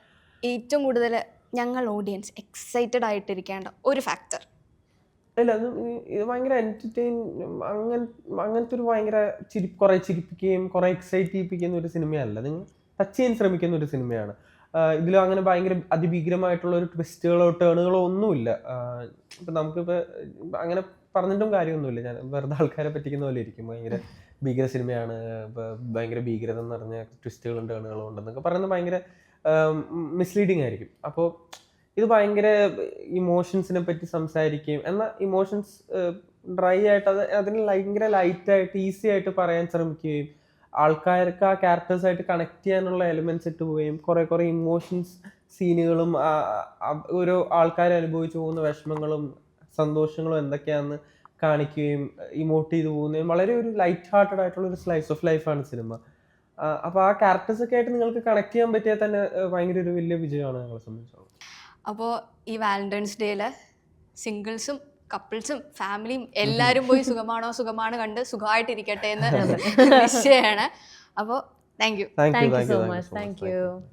ഏറ്റവും കൂടുതൽ ഞങ്ങൾ ഓഡിയൻസ് എക്സൈറ്റഡ് ആയിട്ടിരിക്കേണ്ട ഒരു ഫാക്ടർ അല്ല അത് ഇത് ഭയങ്കര എന്റർടൈൻ അങ്ങനെ അങ്ങനത്തെ ഒരു ഭയങ്കര ചിരി കുറെ ചിരിപ്പിക്കുകയും കുറേ എക്സൈറ്റ് ചെയ്യിപ്പിക്കുന്ന ഒരു സിനിമയല്ല. നിങ്ങൾ ടച്ച് ചെയ്യാൻ ശ്രമിക്കുന്ന ഒരു സിനിമയാണ്. ഇതിൽ അങ്ങനെ ഭയങ്കര അതിഭീകരമായിട്ടുള്ള ഒരു ട്വിസ്റ്റുകളോ ടേണുകളോ ഒന്നുമില്ല. ഇപ്പം ഇപ്പൊ നമുക്കിപ്പോ അങ്ങനെ പറഞ്ഞിട്ടും കാര്യമൊന്നുമില്ല. ഞാൻ വെറുതെ ആൾക്കാരെ പറ്റിക്കുന്ന പോലെ ഇരിക്കും. ഭയങ്കര ഭീകര സിനിമയാണ്. ഭയങ്കര ഭീകരത എന്ന് പറഞ്ഞ ട്വിസ്റ്റുകളും ടേണുകളും ഉണ്ടെന്നൊക്കെ പറയുന്നത് ഭയങ്കര മിസ്ലീഡിങ് ആയിരിക്കും. അപ്പോൾ ഇത് ഭയങ്കര ഇമോഷൻസിനെ പറ്റി സംസാരിക്കുകയും എന്നാൽ ഇമോഷൻസ് ഡ്രൈ ആയിട്ട് അത് അതിന് ഭയങ്കര ലൈറ്റായിട്ട് ഈസി ആയിട്ട് പറയാൻ ശ്രമിക്കുകയും ആൾക്കാർക്ക് ആ ക്യാരക്ടേഴ്സായിട്ട് കണക്ട് ചെയ്യാനുള്ള എലിമെന്റ്സ് ഇട്ട് പോവുകയും കുറെ കുറെ ഇമോഷൻസ് സീനുകളും ഓരോ ആൾക്കാർ അനുഭവിച്ചു പോകുന്ന വിഷമങ്ങളും സന്തോഷങ്ങളും എന്തൊക്കെയാണെന്ന് കാണിക്കുകയും ഇമോട്ട് ചെയ്തു പോകുന്നതും വളരെ ഒരു ലൈറ്റ് ഹാർട്ടഡ് ആയിട്ടുള്ള ഒരു സ്ലൈസ് ഓഫ് ലൈഫാണ് സിനിമ അപ്പോൾ ആ ക്യാരക്ടേഴ്സ് ഒക്കെ ആയിട്ട് നിങ്ങൾക്ക് കണക്ട് ചെയ്യാൻ പറ്റിയാൽ തന്നെ ഭയങ്കര ഒരു വലിയ വിജയമാണ് ഞങ്ങളെ സംബന്ധിച്ചോളം. അപ്പോൾ ഈ വാലന്റൈൻസ് ഡേയിൽ സിംഗിൾസും കപ്പിൾസും ഫാമിലിയും എല്ലാവരും പോയി സുഖമാണോ സുഖമാണ് കണ്ട് സുഖമായിട്ടിരിക്കട്ടെ എന്ന് നിശ്ചയമാണ് അപ്പോൾ thank you. Thank you thank you so much thank you